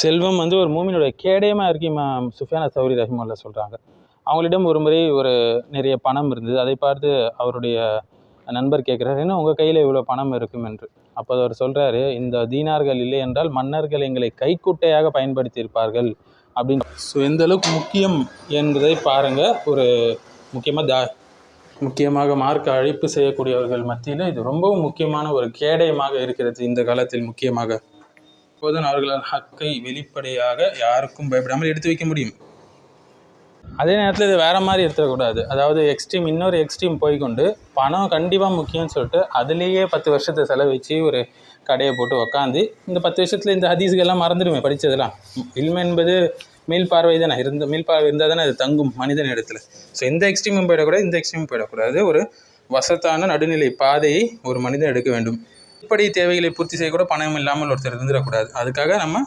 செல்வம் வந்து ஒரு மூமினுடைய கேடயமாக இருக்கு இமாம் சுஃபியான் சௌரி ரஹிமல்லா சொல்கிறாங்க அவங்களிடம் ஒரு முறை ஒரு நிறைய பணம் இருந்தது. அதை பார்த்து அவருடைய நண்பர் கேட்குறாரு என்ன உங்கள் கையில் இவ்வளோ பணம் இருக்கும்? என்று. அப்போ அவர் சொல்கிறாரு இந்த தீனார்கள் இல்லை என்றால் மன்னர்கள் எங்களை கைக்குட்டையாக பயன்படுத்தியிருப்பார்கள். அப்படின்னு. ஸோ எந்த அளவுக்கு முக்கியம் என்பதை பாருங்கள் ஒரு முக்கியமாக தா முக்கியமாக மார்க் அழைப்பு செய்யக்கூடியவர்கள் மத்தியில் இது ரொம்பவும் முக்கியமான ஒரு கேடயமாக இருக்கிறது இந்த காலத்தில் முக்கியமாக. அப்போதுதான் அவர்களால் ஹக்கை வெளிப்படையாக யாருக்கும் பயப்படாமல் எடுத்து வைக்க முடியும். அதே நேரத்தில் இது வேறு மாதிரி எடுத்துடக்கூடாது. அதாவது எக்ஸ்ட்ரீம் இன்னொரு எக்ஸ்ட்ரீம் போய்க்கொண்டு பணம் கண்டிப்பாக முக்கியம்னு சொல்லிட்டு அதுலேயே பத்து வருஷத்தை செலவழித்து ஒரு கடையை போட்டு உக்காந்து இந்த பத்து வருஷத்தில் இந்த ஹதீஸுகள்லாம் மறந்துடுமே படித்ததெல்லாம் இல்மை என்பது மீள் பார்வை தானே இருந்த மீள் பார்வை இருந்தால் தானே அது தங்கும் மனிதன் இடத்துல. ஸோ இந்த எக்ஸ்ட்ரீமும் போயிடக்கூடாது இந்த எக்ஸ்ட்ரீமும் போயிடக்கூடாது. ஒரு வசத்தான நடுநிலை பாதையை ஒரு மனிதன் எடுக்க வேண்டும். இப்படி தேவைகளை பூர்த்தி செய்யக்கூட பணம் இல்லாமல் ஒருத்தர் இருந்துடக்கூடாது. அதுக்காக நம்ம